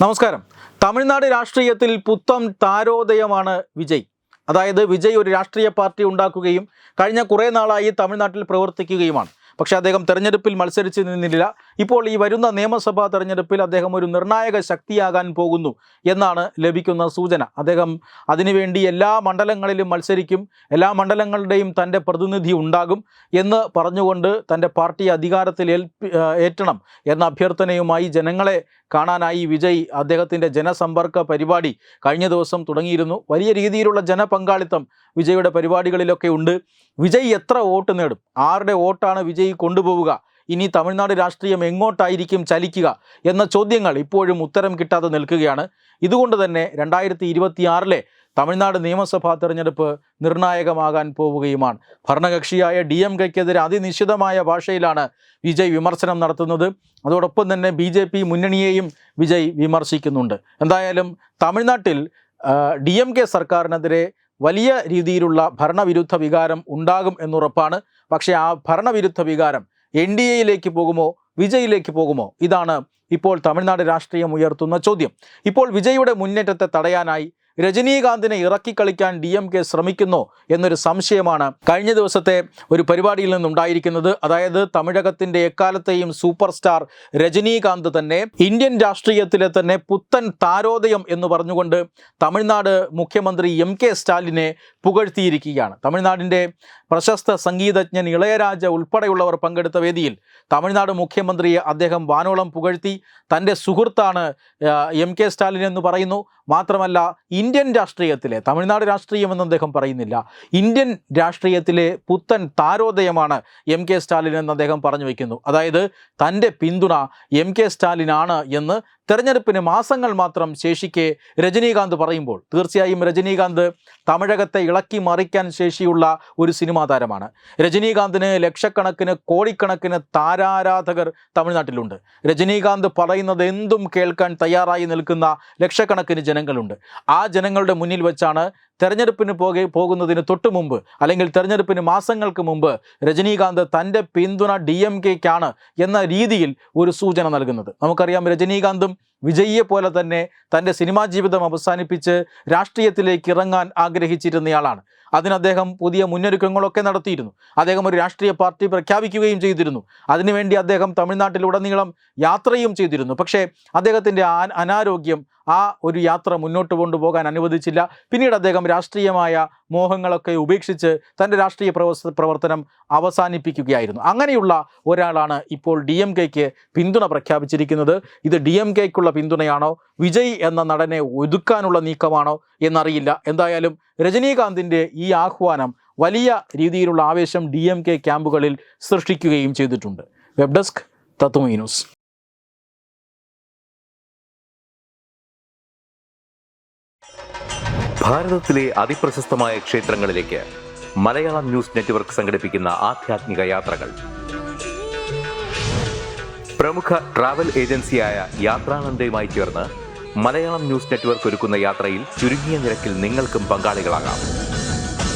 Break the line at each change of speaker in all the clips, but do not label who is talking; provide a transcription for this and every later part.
നമസ്കാരം. തമിഴ്നാട് രാഷ്ട്രീയത്തിൽ പുത്തം താരോദയമാണ് വിജയ്. അതായത് വിജയ് ഒരു രാഷ്ട്രീയ പാർട്ടി ഉണ്ടാക്കുകയും കഴിഞ്ഞ കുറേ നാളായി തമിഴ്നാട്ടിൽ പ്രവർത്തിക്കുകയുമാണ്. പക്ഷേ അദ്ദേഹം തെരഞ്ഞെടുപ്പിൽ മത്സരിച്ച് നിന്നില്ല. ഇപ്പോൾ ഈ വരുന്ന നിയമസഭാ തെരഞ്ഞെടുപ്പിൽ അദ്ദേഹം ഒരു നിർണായക ശക്തിയാകാൻ പോകുന്നു എന്നാണ് ലഭിക്കുന്ന സൂചന. അദ്ദേഹം അതിനുവേണ്ടി എല്ലാ മണ്ഡലങ്ങളിലും മത്സരിക്കും എല്ലാ മണ്ഡലങ്ങളുടെയും തന്റെ പ്രതിനിധി ഉണ്ടാകും എന്ന് പറഞ്ഞുകൊണ്ട് തന്റെ പാർട്ടി അധികാരത്തിൽ ഏറ്റണം എന്ന അഭ്യർത്ഥനയുമായി ജനങ്ങളെ കാണാനായി വിജയ് അദ്ദേഹത്തിന്റെ ജനസമ്പർക്ക പരിപാടി കഴിഞ്ഞ ദിവസം തുടങ്ങിയിരുന്നു. വലിയ രീതിയിലുള്ള ജനപങ്കാളിത്തം വിജയുടെ പരിപാടികളിലൊക്കെ ഉണ്ട്. വിജയ് എത്ര വോട്ട് നേടും? ആരുടെ വോട്ടാണ് വിജയ് കൊണ്ടുപോവുക? ഇനി തമിഴ്നാട് രാഷ്ട്രീയം എങ്ങോട്ടായിരിക്കും ചലിക്കുക എന്ന ചോദ്യങ്ങൾ ഇപ്പോഴും ഉത്തരം കിട്ടാതെ നിൽക്കുകയാണ്. ഇതുകൊണ്ട് തന്നെ രണ്ടായിരത്തി ഇരുപത്തിയാറിലെ തമിഴ്നാട് നിയമസഭാ തെരഞ്ഞെടുപ്പ് നിർണായകമാകാൻ പോവുകയുമാണ്. ഭരണകക്ഷിയായ ഡി എം കെക്കെതിരെ അതിനിശ്ചിതമായ ഭാഷയിലാണ് വിജയ് വിമർശനം നടത്തുന്നത്. അതോടൊപ്പം തന്നെ ബി ജെ പി മുന്നണിയെയും വിജയ് വിമർശിക്കുന്നുണ്ട്. എന്തായാലും തമിഴ്നാട്ടിൽ ഡി എം കെ സർക്കാരിനെതിരെ വലിയ രീതിയിലുള്ള ഭരണവിരുദ്ധ വികാരം ഉണ്ടാകും എന്നുറപ്പാണ്. പക്ഷേ ആ ഭരണവിരുദ്ധ വികാരം എൻ ഡി എയിലേക്ക് പോകുമോ? വിജയിലേക്ക് പോകുമോ? ഇതാണ് ഇപ്പോൾ തമിഴ്നാട് രാഷ്ട്രീയം ഉയർത്തുന്ന ചോദ്യം. ഇപ്പോൾ വിജയുടെ മുന്നേറ്റത്തെ തടയാനായി രജനീകാന്തിനെ ഇറക്കി കളിക്കാൻ ഡി എം കെ ശ്രമിക്കുന്നു എന്നൊരു സംശയമാണ് കഴിഞ്ഞ ദിവസത്തെ ഒരു പരിപാടിയിൽ നിന്നുണ്ടായിരിക്കുന്നത്. അതായത് തമിഴകത്തിന്റെ എക്കാലത്തെയും സൂപ്പർ സ്റ്റാർ രജനീകാന്ത് തന്നെ ഇന്ത്യൻ രാഷ്ട്രീയത്തിലെ തന്നെ പുത്തൻ താരോദയം എന്ന് പറഞ്ഞുകൊണ്ട് തമിഴ്നാട് മുഖ്യമന്ത്രി എം കെ സ്റ്റാലിനെ പുകഴ്ത്തിയിരിക്കുകയാണ്. തമിഴ്നാടിന്റെ പ്രശസ്ത സംഗീതജ്ഞൻ ഇളയരാജ ഉൾപ്പെടെയുള്ളവർ പങ്കെടുത്ത വേദിയിൽ തമിഴ്നാട് മുഖ്യമന്ത്രിയെ അദ്ദേഹം വാനോളം പുകഴ്ത്തി. തന്റെ സുഹൃത്താണ് എം കെ സ്റ്റാലിൻ എന്ന് പറയുന്നു. മാത്രമല്ല ഇന്ത്യൻ രാഷ്ട്രീയത്തിലെ തമിഴ്നാട് രാഷ്ട്രീയമെന്ന് അദ്ദേഹം പറയുന്നില്ല. ഇന്ത്യൻ രാഷ്ട്രീയത്തിലെ പുത്തൻ താരോദയമാണ് എം കെ സ്റ്റാലിൻ എന്ന് അദ്ദേഹം പറഞ്ഞു വയ്ക്കുന്നു അതായത് തന്റെ പിന്തുണ എം കെ സ്റ്റാലിനാണ് എന്ന് തെരഞ്ഞെടുപ്പിന് മാസങ്ങൾ മാത്രം ശേഷിക്കെ രജനീകാന്ത് പറയുമ്പോൾ തീർച്ചയായും രജനീകാന്ത് തമിഴകത്തെ ഇളക്കി മറിക്കാൻ ശേഷിയുള്ള ഒരു സിനിമാ താരമാണ്. രജനീകാന്തിന് ലക്ഷക്കണക്കിന് കോടിക്കണക്കിന് താരാരാധകർ തമിഴ്നാട്ടിലുണ്ട്. രജനീകാന്ത് പറയുന്നത് എന്തും കേൾക്കാൻ തയ്യാറായി നിൽക്കുന്ന ലക്ഷക്കണക്കിന് ജനങ്ങളുണ്ട്. ആ ജനങ്ങളുടെ മുന്നിൽ വെച്ചാണ് തെരഞ്ഞെടുപ്പിന് പോകെ പോകുന്നതിന് തൊട്ട് മുമ്പ് അല്ലെങ്കിൽ തെരഞ്ഞെടുപ്പിന് മാസങ്ങൾക്ക് മുമ്പ് രജനീകാന്ത് തന്റെ പിന്തുണ ഡി എം കെക്കാണ് എന്ന രീതിയിൽ ഒരു സൂചന നൽകുന്നത്. നമുക്കറിയാം രജനീകാന്തും വിജയിയെ പോലെ തന്നെ തന്റെ സിനിമാ ജീവിതം അവസാനിപ്പിച്ച് രാഷ്ട്രീയത്തിലേക്ക് ഇറങ്ങാൻ ആഗ്രഹിച്ചിരുന്നയാളാണ്. അതിന് അദ്ദേഹം പുതിയ മുന്നൊരുക്കങ്ങളൊക്കെ നടത്തിയിരുന്നു. അദ്ദേഹം ഒരു രാഷ്ട്രീയ പാർട്ടി പ്രഖ്യാപിക്കുകയും ചെയ്തിരുന്നു. അതിനുവേണ്ടി അദ്ദേഹം തമിഴ്നാട്ടിലുടനീളം യാത്രയും ചെയ്തിരുന്നു. പക്ഷേ അദ്ദേഹത്തിന്റെ അനാരോഗ്യം ആ ഒരു യാത്ര മുന്നോട്ട് കൊണ്ടുപോകാൻ അനുവദിച്ചില്ല. പിന്നീട് അദ്ദേഹം രാഷ്ട്രീയമായ മോഹങ്ങളൊക്കെ ഉപേക്ഷിച്ച് തന്റെ രാഷ്ട്രീയ പ്രവർത്തനം അവസാനിപ്പിക്കുകയായിരുന്നു. അങ്ങനെയുള്ള ഒരാളാണ് ഇപ്പോൾ ഡി എം കെക്ക് പിന്തുണ പ്രഖ്യാപിച്ചിരിക്കുന്നത്. ഇത് ഡി എം കെക്കുള്ള പിന്തുണയാണോ? വിജയ് എന്ന നടനെ ഒതുക്കാനുള്ള നീക്കമാണോ? എന്നറിയില്ല. എന്തായാലും രജനീകാന്തിന്റെ ഈ ആഹ്വാനം വലിയ രീതിയിലുള്ള ആവേശം ഡി എം കെ ക്യാമ്പുകളിൽ സൃഷ്ടിക്കുകയും ചെയ്തിട്ടുണ്ട്. വെബ് ഡെസ്ക് തത്വമീ ന്യൂസ്
ക്ഷേത്രങ്ങളിലേക്ക് മലയാളം ന്യൂസ് നെറ്റ്വർക്ക് സംഘടിപ്പിക്കുന്ന യാത്രകൾ. പ്രമുഖ ഏജൻസിയായ ചേർന്ന് മലയാളം ന്യൂസ് നെറ്റ്വർക്ക് ഒരുക്കുന്ന യാത്രയിൽ ചുരുങ്ങിയ നിരക്കിൽ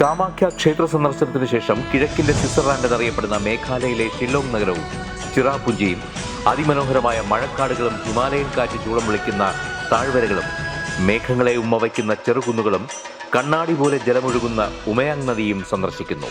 കാമാഖ്യ ക്ഷേത്ര സന്ദർശനത്തിന് ശേഷം കിഴക്കിന്റെ സ്വിറ്റ്സർലാൻഡ് എന്നറിയപ്പെടുന്ന മേഘാലയയിലെ ഷില്ലോങ് നഗരവും ചിറാപുഞ്ചിയും അതിമനോഹരമായ മഴക്കാടുകളും ഹിമാലയൻ കാറ്റ് ചൂളം വിളിക്കുന്ന താഴ്വരകളും മേഘങ്ങളെ ഉമ്മവയ്ക്കുന്ന ചെറുകുന്നുകളും കണ്ണാടി പോലെ ജലമൊഴുകുന്ന ഉമയാങ് നദിയും സന്ദർശിക്കുന്നു.